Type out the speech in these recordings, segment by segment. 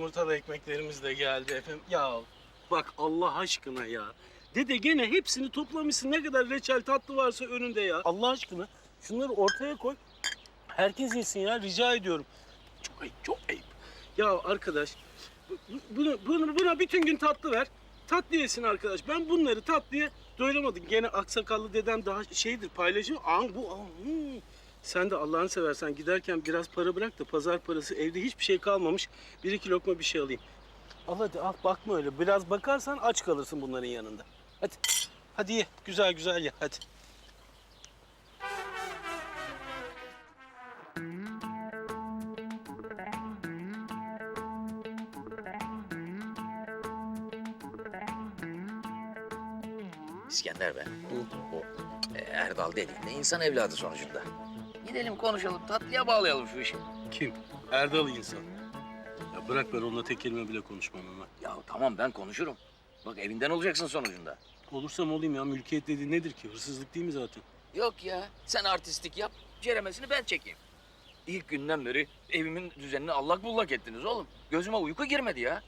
Yumurtalı ekmeklerimiz de geldi efendim. Ya bak Allah aşkına ya. Dede gene hepsini toplamışsın. Ne kadar reçel tatlı varsa önünde ya. Allah aşkına şunları ortaya koy. Herkes yesin ya rica ediyorum. Çok ayıp, çok ayıp. Ya arkadaş bu- bunu, bunu, buna bütün gün tatlı ver. Tatlı yesin arkadaş. Ben bunları tatlıya doyuramadım. Gene aksakallı dedem daha şeydir paylaşıyor. An bu an, hmm. Sen de Allah'ını seversen giderken biraz para bırak da pazar parası evde hiçbir şey kalmamış. Bir iki lokma bir şey alayım. Al hadi al bakma öyle. Biraz bakarsan aç kalırsın bunların yanında. Hadi. Hadi ye. Güzel güzel ye hadi. İskender be. O e, Erdal dediğinde insan evladı sonucunda. Gidelim konuşalım, tatlıya bağlayalım şu işi. Kim? Erdal insan. Ya bırak ben onunla tek kelime bile konuşmam ama. Ya tamam ben konuşurum. Bak evinden olacaksın sonucunda. Olursam olayım ya. Mülkiyet dediğin nedir ki? Hırsızlık değil mi zaten? Yok ya, sen artistlik yap, ceremesini ben çekeyim. İlk günden beri evimin düzenini allak bullak ettiniz oğlum. Gözüme uyku girmedi ya.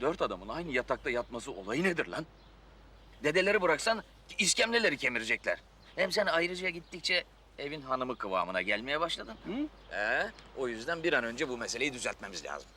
Dört adamın aynı yatakta yatması olayı nedir lan? Dedeleri bıraksan iskemleleri kemirecekler. Hem sen ayrıca gittikçe evin hanımı kıvamına gelmeye başladın. Hı? Ee, o yüzden bir an önce bu meseleyi düzeltmemiz lazım.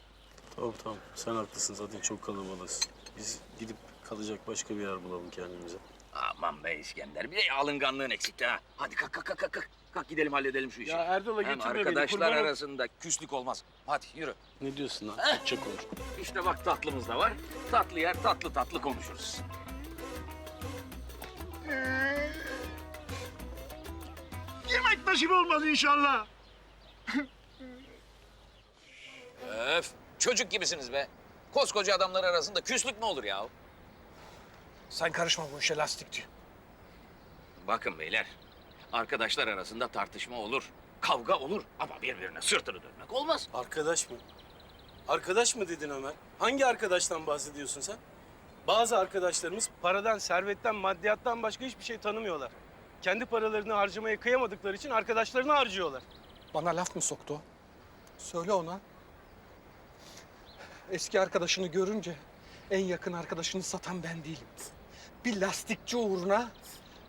Tamam tamam. Sen haklısın zaten çok kalabalığız. Biz gidip kalacak başka bir yer bulalım kendimize. Aman be İskender, bir de alınganlığın eksikti ha. Hadi kalk kalk kalk kalk. kalk. Kalk gidelim halledelim şu işi. Ya Erdal'a Hem getirme beni. arkadaşlar kurban ol- arasında küslük olmaz. Hadi yürü. Ne diyorsun lan? Eh. Tutacak olur. İşte bak tatlımız da var. Tatlı yer tatlı tatlı konuşuruz. Nasip olmaz inşallah. Öf, çocuk gibisiniz be. Koskoca adamlar arasında küslük mü olur ya? Sen karışma bu işe lastikçi. Bakın beyler, arkadaşlar arasında tartışma olur, kavga olur ama birbirine sırtını dönmek olmaz. Arkadaş mı? Arkadaş mı dedin Ömer? Hangi arkadaştan bahsediyorsun sen? Bazı arkadaşlarımız paradan, servetten, maddiyattan başka hiçbir şey tanımıyorlar. Kendi paralarını harcamaya kıyamadıkları için arkadaşlarını harcıyorlar. Bana laf mı soktu o? Söyle ona. Eski arkadaşını görünce en yakın arkadaşını satan ben değilim. Bir lastikçi uğruna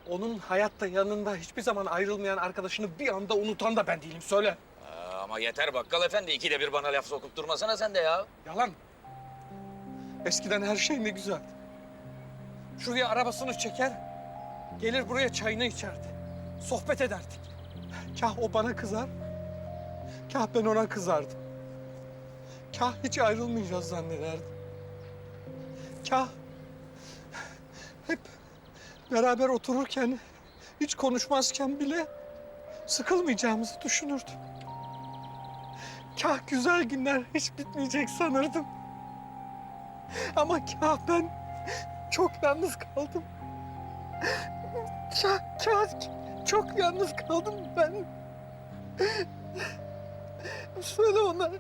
onun hayatta yanında hiçbir zaman ayrılmayan arkadaşını bir anda unutan da ben değilim. Söyle. Aa, ama yeter bakkal efendi, ikide bir bana laf sokup durmasana sen de ya. Yalan. Eskiden her şey ne güzeldi. Şuraya arabasını çeker, gelir buraya çayını içerdi. Sohbet ederdik. Kah o bana kızar, kah ben ona kızardım. Kah hiç ayrılmayacağız zannederdim. Kah hep beraber otururken, hiç konuşmazken bile sıkılmayacağımızı düşünürdüm. Kah güzel günler hiç bitmeyecek sanırdım. Ama kah ben çok yalnız kaldım. Kah, kah çok yalnız kaldım ben. Söyle ona.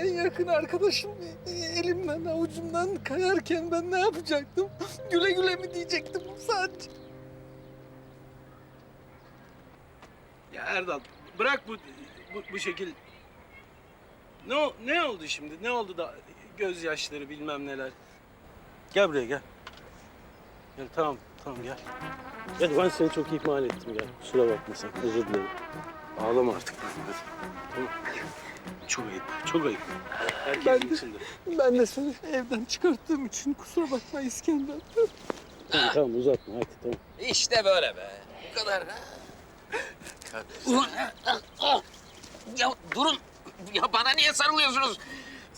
En yakın arkadaşım elimden avucumdan kayarken ben ne yapacaktım? Güle güle mi diyecektim sadece? Ya Erdal bırak bu bu, bu şekil. Ne ne oldu şimdi? Ne oldu da gözyaşları bilmem neler. Gel buraya gel. Gel tamam tamam gel. Gel ben seni çok ihmal ettim gel. Kusura bakma sen özür dilerim. Ağlama artık. Hadi. Tamam. Çok ayıp, çok ayıp. Herkesin Ben de- içinde. Ben de seni evden çıkarttığım için kusura bakma İskender. Tamam, tamam uzatma hadi tamam. İşte böyle be. Bu kadar. ha. Ulan. Ya durun. Ya bana niye sarılıyorsunuz?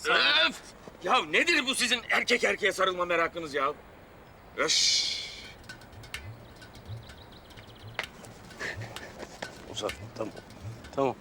Öf! Ya nedir bu sizin erkek erkeğe sarılma merakınız ya? Öf! Uzatma tamam. Tamam.